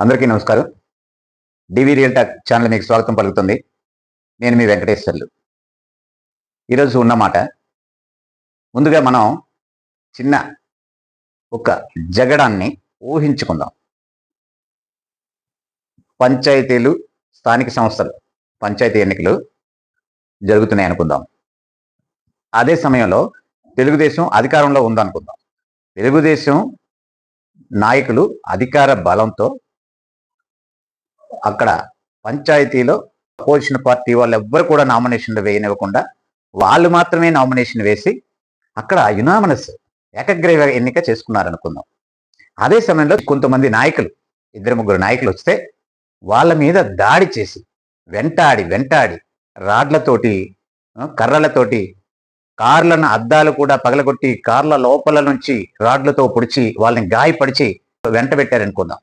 అందరికీ నమస్కారం. డివి real talk channel మీకు స్వాగతం పలుకుతుంది. నేను మీ వెంకటేశ్వర్లు. ఈరోజు ఉన్నమాట ముందుగా మనం చిన్న ఒక జగడాన్ని ఊహించుకుందాం. పంచాయతీలు స్థానిక సంస్థలు పంచాయతీ ఎన్నికలు జరుగుతున్నాయి అనుకుందాం. అదే సమయంలో తెలుగుదేశం అధికారంలో ఉందనుకుందాం. తెలుగుదేశం నాయకులు అధికార బలంతో అక్కడ పంచాయతీలో అపోజిషన్ పార్టీ వాళ్ళు ఎవ్వరు కూడా నామినేషన్లు వేయనివ్వకుండా వాళ్ళు మాత్రమే నామినేషన్ వేసి అక్కడ యునామనస్ ఏకగ్రీవ ఎన్నిక చేసుకున్నారనుకుందాం. అదే సమయంలో కొంతమంది నాయకులు ఇద్దరు ముగ్గురు నాయకులు వస్తే వాళ్ళ మీద దాడి చేసి వెంటాడి వెంటాడి రాడ్లతోటి కర్రలతోటి కార్లను అద్దాలు కూడా పగలగొట్టి కార్ల లోపల నుంచి రాడ్లతో పొడిచి వాళ్ళని గాయపడిచి వెంట పెట్టారనుకుందాం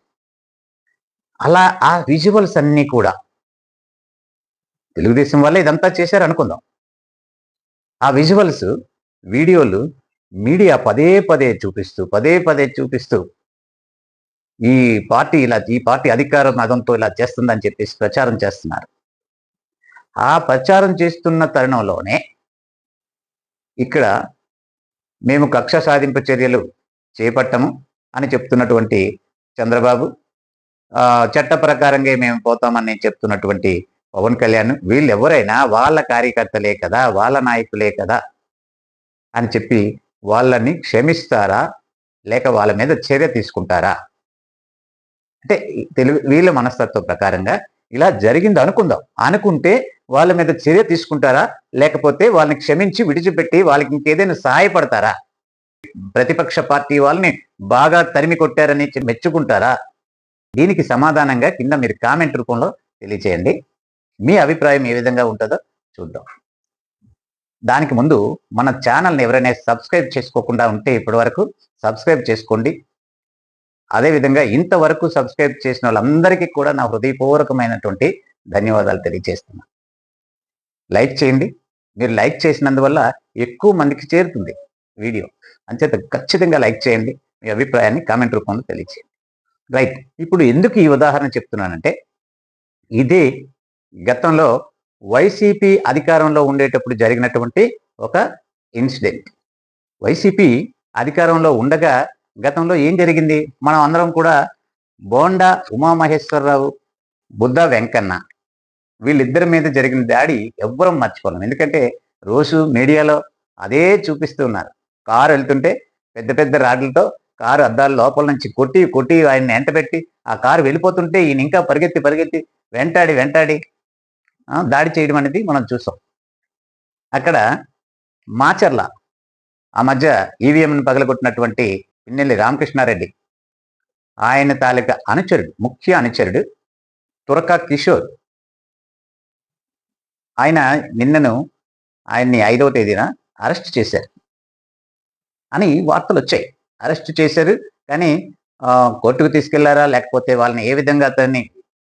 అలా ఆ విజువల్స్ అన్నీ కూడా. తెలుగుదేశం వల్ల ఇదంతా చేశారు అనుకుందాం ఆ విజువల్స్ వీడియోలు మీడియా పదే పదే చూపిస్తూ పదే పదే చూపిస్తూ ఈ పార్టీ ఇలా ఈ పార్టీ అధికార మదంతో ఇలా చేస్తుందని చెప్పేసి ప్రచారం చేస్తున్నారు. ఆ ప్రచారం చేస్తున్న తరుణంలోనే ఇక్కడ మేము కక్ష సాధింపు చర్యలు చేపట్టము అని చెప్తున్నటువంటి చంద్రబాబు చట్ట ప్రకారంగా మేము పోతామని చెప్తున్నటువంటి పవన్ కళ్యాణ్ వీళ్ళు ఎవరైనా వాళ్ళ కార్యకర్తలే కదా వాళ్ళ నాయకులే కదా అని చెప్పి వాళ్ళని క్షమిస్తారా? లేక వాళ్ళ మీద చర్య తీసుకుంటారా? అంటే తెలుగు వీళ్ళ మనస్తత్వం ప్రకారంగా ఇలా జరిగింది అనుకుందాం. అనుకుంటే వాళ్ళ మీద చర్య తీసుకుంటారా? లేకపోతే వాళ్ళని క్షమించి విడిచిపెట్టి వాళ్ళకి ఇంకేదైనా సహాయపడతారా? ప్రతిపక్ష పార్టీ వాళ్ళని బాగా తరిమి కొట్టారని మెచ్చుకుంటారా? దీనికి సమాధానంగా కింద మీరు కామెంట్ రూపంలో తెలియచేయండి. మీ అభిప్రాయం ఏ విధంగా ఉంటుందో చూద్దాం. దానికి ముందు మన ఛానల్ని ఎవరైనా సబ్స్క్రైబ్ చేసుకోకుండా ఉంటే ఇప్పటివరకు సబ్స్క్రైబ్ చేసుకోండి. అదేవిధంగా ఇంతవరకు సబ్స్క్రైబ్ చేసిన వాళ్ళందరికీ కూడా నా హృదయపూర్వకమైనటువంటి ధన్యవాదాలు తెలియజేస్తున్నాను లైక్ చేయండి. మీరు లైక్ చేసినందువల్ల ఎక్కువ మందికి చేరుతుంది వీడియో. అంచేత ఖచ్చితంగా లైక్ చేయండి. మీ అభిప్రాయాన్ని కామెంట్ రూపంలో తెలియచేయండి. రైట్ ఇప్పుడు ఎందుకు ఈ ఉదాహరణ చెప్తున్నానంటే ఇది గతంలో వైసీపీ అధికారంలో ఉండేటప్పుడు జరిగినటువంటి ఒక ఇన్సిడెంట్. వైసీపీ అధికారంలో ఉండగా గతంలో ఏం జరిగింది? మనం అందరం కూడా బోండా ఉమామహేశ్వరరావు బుద్ధ వెంకన్న వీళ్ళిద్దరి మీద జరిగిన దాడి ఎవ్వరం మర్చిపోలేం. ఎందుకంటే రోజు మీడియాలో అదే చూపిస్తూ ఉన్నారు. కారు వెళ్తుంటే పెద్ద పెద్ద రాడ్లతో కారు అద్దాల లోపల నుంచి కొట్టి కొట్టి ఆయన్ని ఎంటబెట్టి ఆ కారు వెళ్ళిపోతుంటే ఈయన ఇంకా పరిగెత్తి పరిగెత్తి వెంటాడి వెంటాడి దాడి చేయడం అనేది మనం చూసాం. అక్కడ మాచర్ల ఆ మధ్య ఈవీఎంను పగలగొట్టినటువంటి పిన్నెల్లి రామకృష్ణారెడ్డి ఆయన తాలూకా అనుచరుడు ముఖ్య అనుచరుడు తురక కిషోర్. ఆయన నిన్నను ఆయన్ని ఐదవ తేదీన అరెస్ట్ చేశారు అని వార్తలు వచ్చాయి అరెస్ట్ చేశారు. కానీ కోర్టుకు తీసుకెళ్ళారా? లేకపోతే వాళ్ళని ఏ విధంగా అతన్ని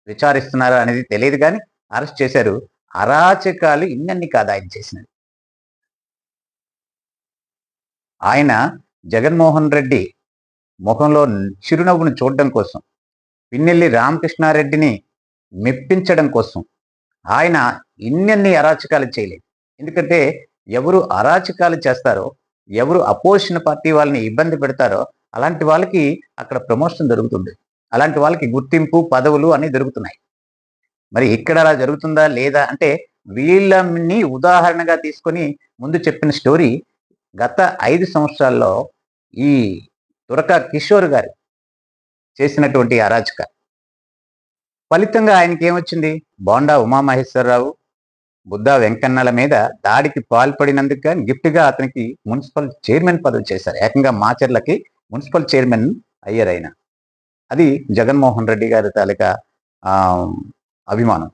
విచారిస్తున్నారా అనేది తెలియదు కానీ అరెస్ట్ చేశారు. అరాచకాలు ఇన్నన్ని కాదు ఆయన చేసినది ఆయన జగన్మోహన్ రెడ్డి ముఖంలో చిరునవ్వును చూడడం కోసం పిన్నెల్లి రామకృష్ణారెడ్డిని మెప్పించడం కోసం ఆయన ఇన్నన్ని అరాచకాలు చేయలేదు. ఎందుకంటే ఎవరు అరాచకాలు చేస్తారో ఎవరు అపోజిషన్ పార్టీ వాళ్ళని ఇబ్బంది పెడతారో అలాంటి వాళ్ళకి అక్కడ ప్రమోషన్ జరుగుతుంది అలాంటి వాళ్ళకి గుర్తింపు పదవులు అన్ని దొరుకుతున్నాయి. మరి ఇక్కడ అలా జరుగుతుందా లేదా అంటే వీళ్ళని ఉదాహరణగా తీసుకొని ముందు చెప్పిన స్టోరీ గత ఐదు సంవత్సరాల్లో ఈ తురక కిషోర్ గారు చేసినటువంటి అరాచక ఫలితంగా ఆయనకి ఏమొచ్చింది బోండా ఉమామహేశ్వరరావు బుద్ధా వెంకన్నల మీద దాడికి పాల్పడినందుకు గిఫ్ట్గా అతనికి మున్సిపల్ చైర్మన్ పదవి చేశారు. ఏకంగా మాచర్లకి మున్సిపల్ చైర్మన్ అయ్యారు ఆయన. అది జగన్మోహన్ రెడ్డి గారి తాలూకా అభిమానం.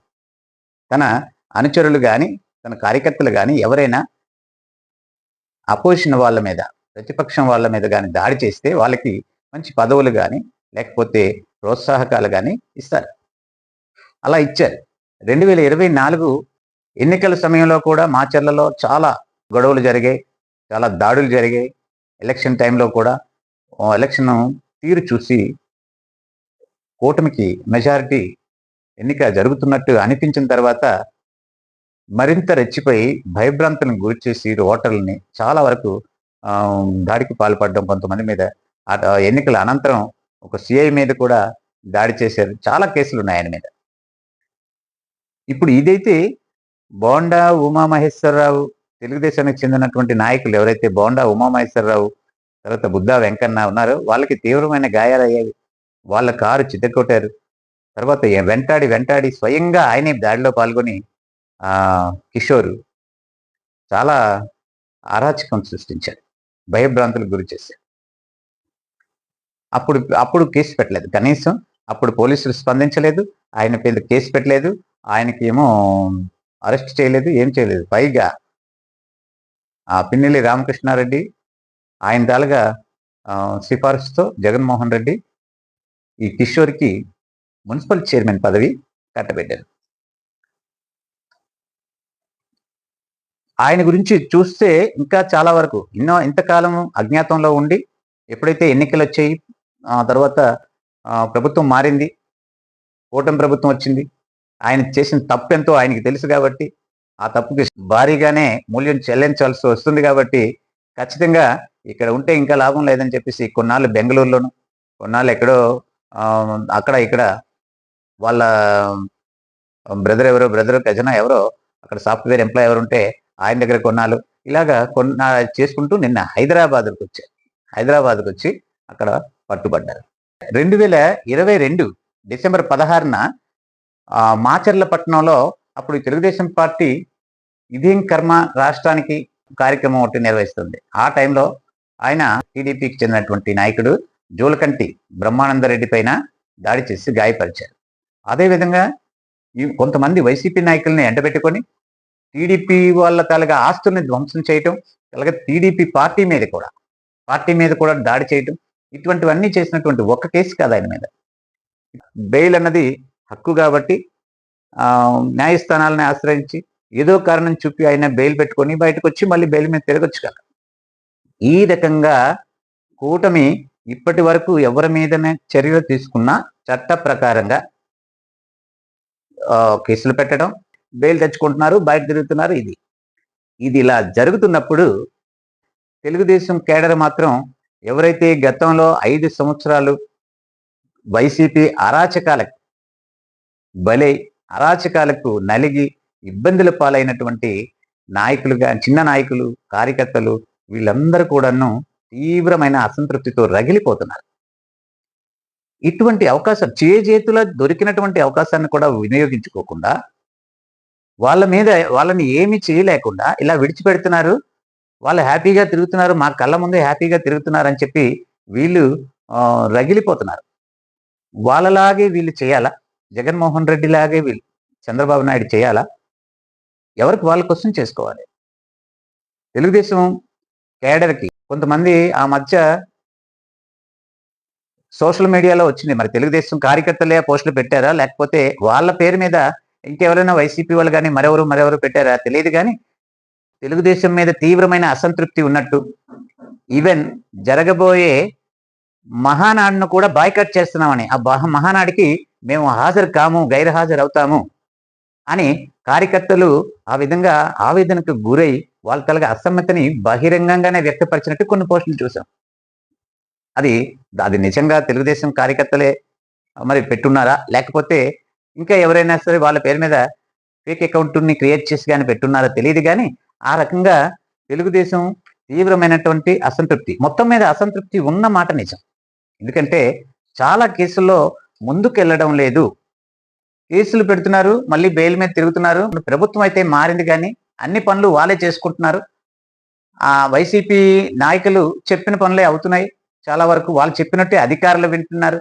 తన అనుచరులు కానీ తన కార్యకర్తలు కానీ ఎవరైనా అపోజిషన్ వాళ్ళ మీద ప్రతిపక్షం వాళ్ళ మీద కానీ దాడి చేస్తే వాళ్ళకి మంచి పదవులు కానీ లేకపోతే ప్రోత్సాహకాలు కానీ ఇస్తారు. అలా ఇచ్చారు. రెండు వేల ఇరవై నాలుగు ఎన్నికల సమయంలో కూడా మాచర్లలో చాలా గొడవలు జరిగాయి చాలా దాడులు జరిగాయి. ఎలక్షన్ టైంలో కూడా ఎలక్షన్ తీరు చూసి కూటమికి మెజారిటీ ఎన్నిక జరుగుతున్నట్టు అనిపించిన తర్వాత మరింత రెచ్చిపోయి భయభ్రాంతులను గురి చేసి ఓటర్లని చాలా వరకు దాడికి పాల్పడడం కొంతమంది మీద ఎన్నికల అనంతరం ఒక సిఐ మీద కూడా దాడి చేశారు. చాలా కేసులు ఉన్నాయి ఆయన మీద. ఇప్పుడు ఇదైతే బోండా ఉమామహేశ్వరరావు తెలుగుదేశానికి చెందినటువంటి నాయకులు ఎవరైతే బోండా ఉమామహేశ్వరరావు తర్వాత బుద్ధా వెంకన్న ఉన్నారో వాళ్ళకి తీవ్రమైన గాయాలయ్యాయి. వాళ్ళ కారు చితకొట్టారు. తర్వాత వెంటాడి వెంటాడి స్వయంగా ఆయనే దాడిలో పాల్గొని కిషోర్ చాలా అరాచకం సృష్టించాడు భయభ్రాంతులకు గురి చేశాడు అప్పుడు అప్పుడు కేసు పెట్టలేదు. కనీసం అప్పుడు పోలీసులు స్పందించలేదు. ఆయన మీద కేసు పెట్టలేదు. ఆయనకి ఏమో అరెస్ట్ చేయలేదు ఏం చేయలేదు. పైగా ఆ పిన్నెల్లి రామకృష్ణారెడ్డి ఆయన తాలుగా సిఫార్సుతో జగన్మోహన్ రెడ్డి ఈ కిషోర్కి మున్సిపల్ చైర్మన్ పదవి కట్టబెట్టారు. ఆయన గురించి చూస్తే ఇంకా చాలా వరకు ఎన్నో ఇంతకాలం అజ్ఞాతంలో ఉండి ఎప్పుడైతే ఎన్నికలు వచ్చాయి ఆ తర్వాత ప్రభుత్వం మారింది కూటమి ప్రభుత్వం వచ్చింది ఆయన చేసిన తప్పు ఎంతో ఆయనకి తెలుసు కాబట్టి ఆ తప్పుకి భారీగానే మూల్యం చెల్లించాల్సి వస్తుంది కాబట్టి ఖచ్చితంగా ఇక్కడ ఉంటే ఇంకా లాభం లేదని చెప్పేసి కొన్నాళ్ళు బెంగళూరులోను కొన్నాళ్ళు ఎక్కడో అక్కడ ఇక్కడ వాళ్ళ బ్రదర్ ఎవరో బ్రదర్ ఖజనా ఎవరో అక్కడ సాఫ్ట్వేర్ ఎంప్లాయ్ ఎవరు ఉంటే ఆయన దగ్గర కొన్నాళ్ళు. ఇలాగా కొన్న చేసుకుంటూ నిన్న హైదరాబాద్కి వచ్చారు హైదరాబాద్కి వచ్చి అక్కడ పట్టుబడ్డారు. రెండు వేల ఇరవై రెండు డిసెంబర్ పదహారున మాచర్లపట్నంలో అప్పుడు తెలుగుదేశం పార్టీ ఇదేం కర్మ రాష్ట్రానికి కార్యక్రమం ఒకటి నిర్వహిస్తుంది. ఆ టైంలో ఆయన టీడీపీకి చెందినటువంటి నాయకుడు జోలకంటి బ్రహ్మానందరెడ్డి పైన దాడి చేసి గాయపరిచారు. అదేవిధంగా ఈ కొంతమంది వైసీపీ నాయకుల్ని ఎండబెట్టుకొని టీడీపీ వాళ్ళ తాలూగా ఆస్తుల్ని ధ్వంసం చేయటం అలాగే టీడీపీ పార్టీ మీద కూడా పార్టీ మీద కూడా దాడి చేయటం ఇటువంటివన్నీ చేసినటువంటి ఒక్క కేసు కాదు ఆయన మీద. బెయిల్ అన్నది హక్కు కాబట్టి న్యాయస్థానాలను ఆశ్రయించి ఏదో కారణం చూపి ఆయన బెయిల్ పెట్టుకొని బయటకు వచ్చి మళ్ళీ బెయిల్ మీద తిరగొచ్చు కదా. ఈ రకంగా కూటమి ఇప్పటి వరకు ఎవరి మీదనే చర్యలు తీసుకున్నా చట్ట ప్రకారంగా కేసులు పెట్టడం బెయిల్ తెచ్చుకుంటున్నారు బయట తిరుగుతున్నారు ఇది. ఇది ఇలా జరుగుతున్నప్పుడు తెలుగుదేశం కేడర్ మాత్రం ఎవరైతే గతంలో ఐదు సంవత్సరాలు వైసీపీ అరాచకాలకు బలై అరాచకాలకు నలిగి ఇబ్బందుల పాలైనటువంటి నాయకులుగా చిన్న నాయకులు కార్యకర్తలు వీళ్ళందరూ కూడాను తీవ్రమైన అసంతృప్తితో రగిలిపోతున్నారు. ఇటువంటి అవకాశం చేజేతుల దొరికినటువంటి అవకాశాన్ని కూడా వినియోగించుకోకుండా వాళ్ళ మీద వాళ్ళని ఏమి చేయలేకుండా ఇలా విడిచిపెడుతున్నారు. వాళ్ళు హ్యాపీగా తిరుగుతున్నారు మా కళ్ళ ముందే హ్యాపీగా తిరుగుతున్నారు అని చెప్పి వీళ్ళు రగిలిపోతున్నారు. వాళ్ళలాగే వీళ్ళు చేయాలా? జగన్మోహన్ రెడ్డి లాగే వీళ్ళు చంద్రబాబు నాయుడు చేయాలా? ఎవరికి వాళ్ళ కోసం చేసుకోవాలి? తెలుగుదేశం కేడర్కి కొంతమంది ఆ మధ్య సోషల్ మీడియాలో వచ్చింది. మరి తెలుగుదేశం కార్యకర్తలే పోస్టులు పెట్టారా? లేకపోతే వాళ్ళ పేరు మీద ఇంకెవరైనా వైసీపీ వాళ్ళు కానీ మరెవరు మరెవరు పెట్టారా? తెలియదు కానీ తెలుగుదేశం మీద తీవ్రమైన అసంతృప్తి ఉన్నట్టు ఈవెన్ జరగబోయే మహానాడును కూడా బాయ్కట్ చేస్తున్నామని ఆ మహానాడికి మేము హాజరు కాము గైర్హాజరు అవుతాము అని కార్యకర్తలు ఆ విధంగా ఆవేదనకు గురై వాళ్ళ కలిగే అసమ్మతిని బహిరంగంగానే వ్యక్తపరిచినట్టు కొన్ని పోస్టులు చూసాం. అది అది నిజంగా తెలుగుదేశం కార్యకర్తలే మరి పెట్టున్నారా? లేకపోతే ఇంకా ఎవరైనా సరే వాళ్ళ పేరు మీద ఫేక్ అకౌంట్ని క్రియేట్ చేసి కానీ పెట్టున్నారా తెలియదు కానీ ఆ రకంగా తెలుగుదేశం తీవ్రమైనటువంటి అసంతృప్తి మొత్తం మీద అసంతృప్తి ఉన్న మాట నిజం. ఎందుకంటే చాలా కేసుల్లో ముందుకెళ్ళడం లేదు. కేసులు పెడుతున్నారు మళ్ళీ బెయిల్ మీద తిరుగుతున్నారు. ప్రభుత్వం అయితే మారింది కానీ అన్ని పనులు వాళ్ళే చేసుకుంటున్నారు. ఆ వైసీపీ నాయకులు చెప్పిన పనులే అవుతున్నాయి. చాలా వరకు వాళ్ళు చెప్పినట్టే అధికారులు వింటున్నారు.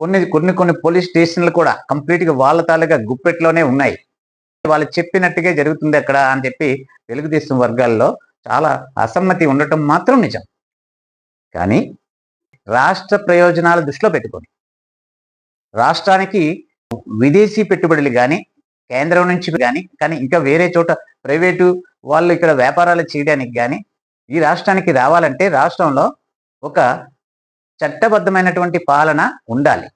కొన్ని కొన్ని కొన్ని పోలీస్ స్టేషన్లు కూడా కంప్లీట్గా వాళ్ళ తాలూగా గుప్పెట్లోనే ఉన్నాయి. వాళ్ళు చెప్పినట్టుగా జరుగుతుంది అక్కడ అని చెప్పి తెలుగుదేశం వర్గాల్లో చాలా అసమ్మతి ఉండటం మాత్రం నిజం. కానీ రాష్ట్ర ప్రయోజనాలు దృష్టిలో పెట్టుకొని రాష్ట్రానికి విదేశీ పెట్టుబడులు కానీ కేంద్రం నుంచి కానీ కానీ ఇంకా వేరే చోట ప్రైవేటు వాళ్ళు ఇక్కడ వ్యాపారాలు చేయడానికి కానీ ఈ రాష్ట్రానికి రావాలంటే రాష్ట్రంలో ఒక చట్టబద్ధమైనటువంటి పాలన ఉండాలి.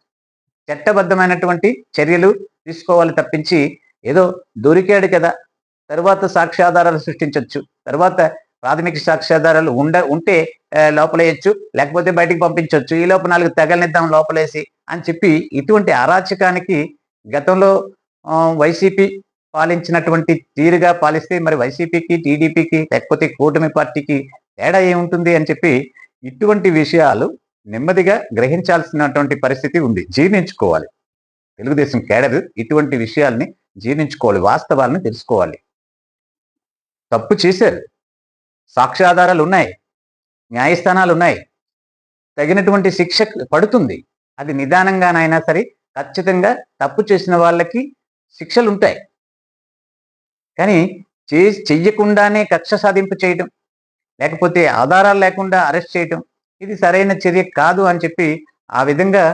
చట్టబద్ధమైనటువంటి చర్యలు తీసుకోవాలి తప్పించి ఏదో దొరికాడు కదా తర్వాత సాక్ష్యాధారాలు సృష్టించవచ్చు తర్వాత ప్రాథమిక సాక్ష్యాధారాలు ఉండ ఉంటే లోపలేయచ్చు. లేకపోతే బయటికి పంపించవచ్చు ఈ లోపు నాలుగు తెగలనిద్దాం లోపలేసి అని చెప్పి ఇటువంటి అరాచకానికి గతంలో వైసీపీ పాలించినటువంటి తీరుగా పాలిస్తే మరి వైసీపీకి టీడీపీకి లేకపోతే కూటమి పార్టీకి తేడా ఏముంటుంది అని చెప్పి ఇటువంటి విషయాలు నెమ్మదిగా గ్రహించాల్సినటువంటి పరిస్థితి ఉంది. జీర్ణించుకోవాలి. తెలుగుదేశం కేడర్ ఇటువంటి విషయాల్ని జీర్ణించుకోవాలి. వాస్తవాలను తెలుసుకోవాలి. తప్పు చేశారు. సాక్ష్యాధారాలు ఉన్నాయి న్యాయస్థానాలు ఉన్నాయి తగినటువంటి శిక్ష పడుతుంది. అది నిదానంగానైనా సరే ఖచ్చితంగా తప్పు చేసిన వాళ్ళకి శిక్షలు ఉంటాయి కానీ చే చెయ్యకుండానే కక్ష సాధింపు చేయటం లేకపోతే ఆధారాలు లేకుండా అరెస్ట్ చేయటం ఇది సరైన చర్య కాదు అని చెప్పి ఆ విధంగా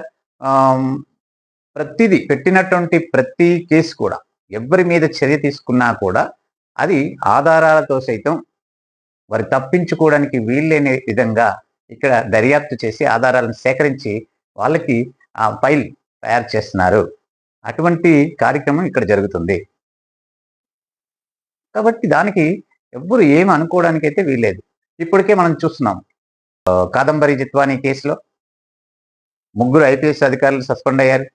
ప్రతిది పెట్టినటువంటి ప్రతి కేసు కూడా ఎవరి మీద చర్య తీసుకున్నా కూడా అది ఆధారాలతో సైతం వారి తప్పించుకోవడానికి వీల్లేని విధంగా ఇక్కడ దర్యాప్తు చేసి ఆధారాలను సేకరించి వాళ్ళకి ఆ ఫైల్ తయారు చేస్తున్నారు. అటువంటి కార్యక్రమం ఇక్కడ జరుగుతుంది. కాబట్టి దానికి ఎవ్వరు ఏమి అనుకోవడానికి అయితే వీల్లేదు. ఇప్పటికే మనం చూస్తున్నాం. కాదంబరి జిత్వాని కేసులో ముగ్గురు ఐపీఎస్ అధికారులు సస్పెండ్ అయ్యారు.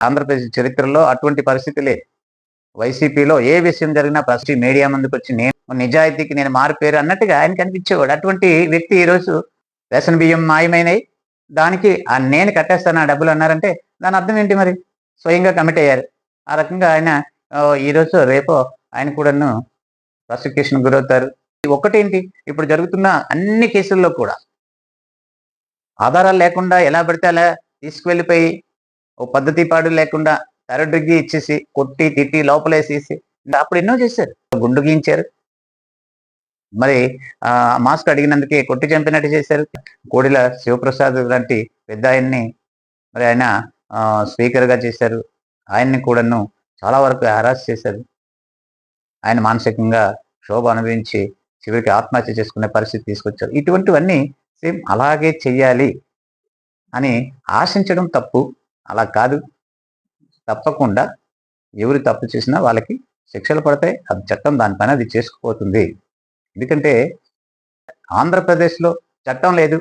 ఆంధ్రప్రదేశ్ చరిత్రలో అటువంటి పరిస్థితి లేదు. వైసీపీలో ఏ విషయం జరిగినా ఫస్ట్ మీడియా ముందుకు వచ్చి నేను నిజాయితీకి నేను మారిపోయారు అన్నట్టుగా ఆయన కనిపించేవాడు అటువంటి వ్యక్తి ఈరోజు వ్యసన బియ్యం మాయమైనవి దానికి ఆ నేను కట్టేస్తాను ఆ డబ్బులు అన్నారంటే దాని అర్థం ఏంటి మరి? స్వయంగా కమిట్ అయ్యారు. ఆ రకంగా ఆయన ఈరోజు రేపో ఆయన కూడాను ప్రాసిక్యూషన్ గురవుతారు. ఒకటేంటి ఇప్పుడు జరుగుతున్న అన్ని కేసుల్లో కూడా ఆధారాలు లేకుండా ఎలా పడితే అలా తీసుకువెళ్ళిపోయి ఓ పద్ధతి పాడు లేకుండా తెరడ్రిగ్గి ఇచ్చేసి కొట్టి తిట్టి లోపలేసేసి అప్పుడు ఎన్నో చేశారు. గుండు గీయించారు. మరి ఆ మాస్క్ అడిగినందుకే కొట్టి చంపినట్టు చేశారు. కోడిల శివప్రసాద్ లాంటి పెద్ద ఆయన్ని మరి ఆయన స్పీకర్గా చేశారు. ఆయన్ని కూడాను చాలా వరకు హరాస్ చేశారు. ఆయన మానసికంగా క్షోభ అనుభవించి చివరికి ఆత్మహత్య చేసుకునే పరిస్థితి తీసుకొచ్చారు. ఇటువంటివన్నీ సేమ్ అలాగే చెయ్యాలి అని ఆశించడం తప్పు. అలా కాదు. తప్పకుండా ఎవరు తప్పు చేసినా వాళ్ళకి శిక్షలు పడతాయి. అది చట్టం దానిపైన అది చేసుకుపోతుంది. ఎందుకంటే ఆంధ్రప్రదేశ్లో చట్టం లేదు.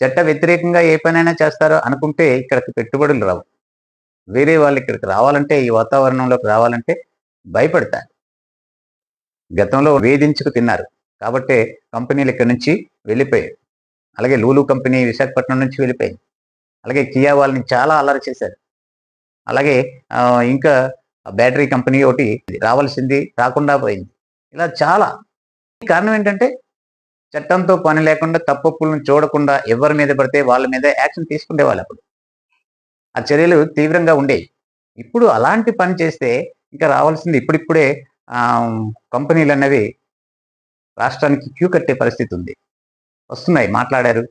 చట్ట వ్యతిరేకంగా ఏ పనైనా చేస్తారో అనుకుంటే ఇక్కడికి పెట్టుబడులు రావు. వేరే వాళ్ళు ఇక్కడికి రావాలంటే ఈ వాతావరణంలోకి రావాలంటే భయపడతారు. గతంలో వేధించుకు తిన్నారు. కాబట్టి కంపెనీలు ఇక్కడి నుంచి వెళ్ళిపోయాయి. అలాగే లూలు కంపెనీ విశాఖపట్నం నుంచి వెళ్ళిపోయింది. అలాగే కియా వాళ్ళని చాలా అల్లరి చేశారు. అలాగే ఇంకా బ్యాటరీ కంపెనీ ఒకటి రావాల్సింది రాకుండా పోయింది. ఇలా చాలా. కారణం ఏంటంటే చట్టంతో పని లేకుండా తప్పులను చూడకుండా ఎవరి మీద పడితే వాళ్ళ మీద యాక్షన్ తీసుకునే వాళ్ళు అప్పుడు. ఆ చర్యలు తీవ్రంగా ఉండేవి ఇప్పుడు అలాంటి పని చేస్తే ఇంకా రావాల్సింది ఇప్పుడిప్పుడే కంపెనీలు అనేవి రాష్ట్రానికి క్యూ కట్టే పరిస్థితి ఉంది. వస్తున్నాయి మాట్లాడారు.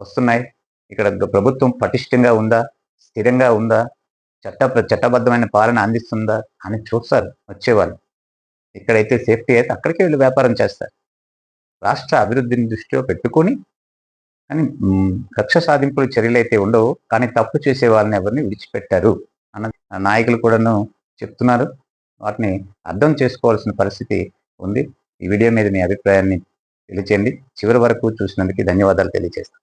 వస్తున్నాయి. ఇక్కడ ప్రభుత్వం పటిష్టంగా ఉందా? స్థిరంగా ఉందా? చట్ట చట్టబద్ధమైన పాలన అందిస్తుందా? అని చూస్తారు వచ్చేవాళ్ళు. ఇక్కడైతే సేఫ్టీ అయితే అక్కడికే వీళ్ళు వ్యాపారం చేస్తారు. రాష్ట్ర అభివృద్ధిని దృష్టిలో పెట్టుకొని కానీ కక్ష సాధింపుల చర్యలు అయితే ఉండవు కానీ తప్పు చేసే వాళ్ళని ఎవరిని విడిచిపెట్టారు అన్న నాయకులు కూడాను చెప్తున్నారు. వాటిని అర్థం చేసుకోవాల్సిన పరిస్థితి ఉంది. ఈ వీడియో మీద మీ అభిప్రాయాన్ని తెలియచేయండి. చివరి వరకు చూసినందుకు ధన్యవాదాలు తెలియజేస్తాను